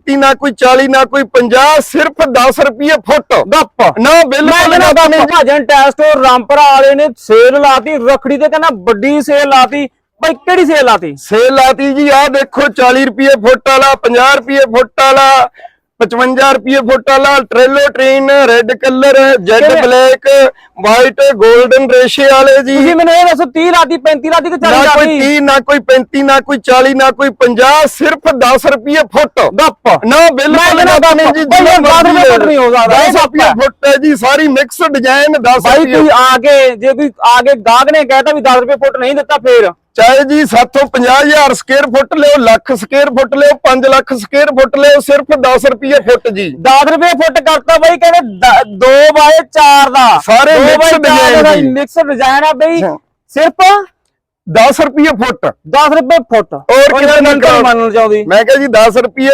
30 ਨਾ ਕੋਈ 40 ਨਾ ਕੋਈ 50 ਸਿਰਫ 10 ਰੁਪਏ ਫੁੱਟ ਗੱਪ ਨਾ ਬਿਲਕੁਲ ਨਹੀਂ ਜੀ। ਭਾਜਨ ਟੈਸਟ ਉਹ ਰਾਮਪੁਰਾ ਵਾਲੇ ਨੇ ਸੇਲ ਲਾਤੀ ਰਖੜੀ ਤੇ ਕਹਿੰਦਾ ਵੱਡੀ ਸੇਲ ਲਾਤੀ ਬਈ ਕਿਹੜੀ ਸੇਲ ਲਾਤੀ ਸੇਲ ਲਾਤੀ ਜੀ ਆ ਦੇਖੋ 40 ਰੁਪਏ ਫੁੱਟ ਵਾਲਾ 50 ਰੁਪਏ ਫੁੱਟ ਵਾਲਾ 55 ਰੁਪਏ ਫੁੱਟ ਵਾਲਾ ਟ੍ਰੇਲੋ ਟ੍ਰੇਨ ਰੈੱਡ ਕਲਰ ਜੈਡ? ਬਲੈਕ ਵਾਈਟ 골ਡਨ ਰੇਸ਼ੇ ਵਾਲੇ ਜੀ। ਤੁਸੀਂ ਮੈਨੂੰ ਇਹ ਦੱਸੋ 30 ਲਾਤੀ 35 ਲਾਤੀ ਕਿ 40 ਨਾ ਕੋਈ ਲਾਤੀ 30 ਨਾ ਕੋਈ 35 ਨਾ ਕੋਈ 40 ਨਾ ਕੋਈ 50 ਸਿਰਫ 10 ਰੁਪਏ ਫੁੱਟ। ਗੱਪ। ਨਾ ਬਿਲਕੁਲ ਨਹੀਂ ਜੀ ਬਈ ਇਹ ਦਸ ਰੁਪਏ ਫੁੱਟ ਨਹੀਂ ਹੋ ਸਕਦਾ, ਇਹ 10 ਸੱਪ ਰੁਪਏ। ਫੁੱਟ ਹੈ ਜੀ ਸਾਰੀ ਮਿਕਸ ਡਿਜ਼ਾਈਨ 10 ਭਾਈ ਰੁਪਏ ਤੁਸੀਂ ਆ ਕੇ ਜੇ ਕੋਈ ਆ ਕੇ ਗਾਹਕ ਨੇ ਕਹਿਤਾ ਵੀ 10 ਰੁਪਏ ਫੁੱਟ ਨਹੀਂ ਦਿੱਤਾ ਫੇਰ? ਚਾਹੇ ਜੀ ਸਾਥੋਂ 50000 ਸਕੁਅਰ ਫੁੱਟ ਲਿਓ ਲੱਖ ਸਕੁਅਰ ਫੁੱਟ ਲਿਓ 5 ਲੱਖ ਸਕੁਅਰ ਫੁੱਟ ਲਿਓ ਸਿਰਫ 10 ਰੁਪਏ ਫੁੱਟ ਜੀ 10 ਰੁਪਏ ਫੁੱਟ ਕਰਤਾ ਬਈ ਕਹਿੰਦੇ 2 ਬਾਏ 4 ਦਾ ਸਾਰੇ design ਦਾ ਜੀ। ਮਿਕਸ ਡਿਜ਼ਾਈਨ ਆ ਬਈ। ਸਿਰਫ 10 ਰੁਪਏ ਫੁੱਟ 10 ਰੁਪਏ ਫੁੱਟ ਹੋਰ ਮਿੰਟ ਕਰਾਂ? ਮੰਨਣਾ ਚਾਹੁੰਦੀ ਮੈਂ ਕਿਹਾ ਜੀ 10 ਰੁਪਏ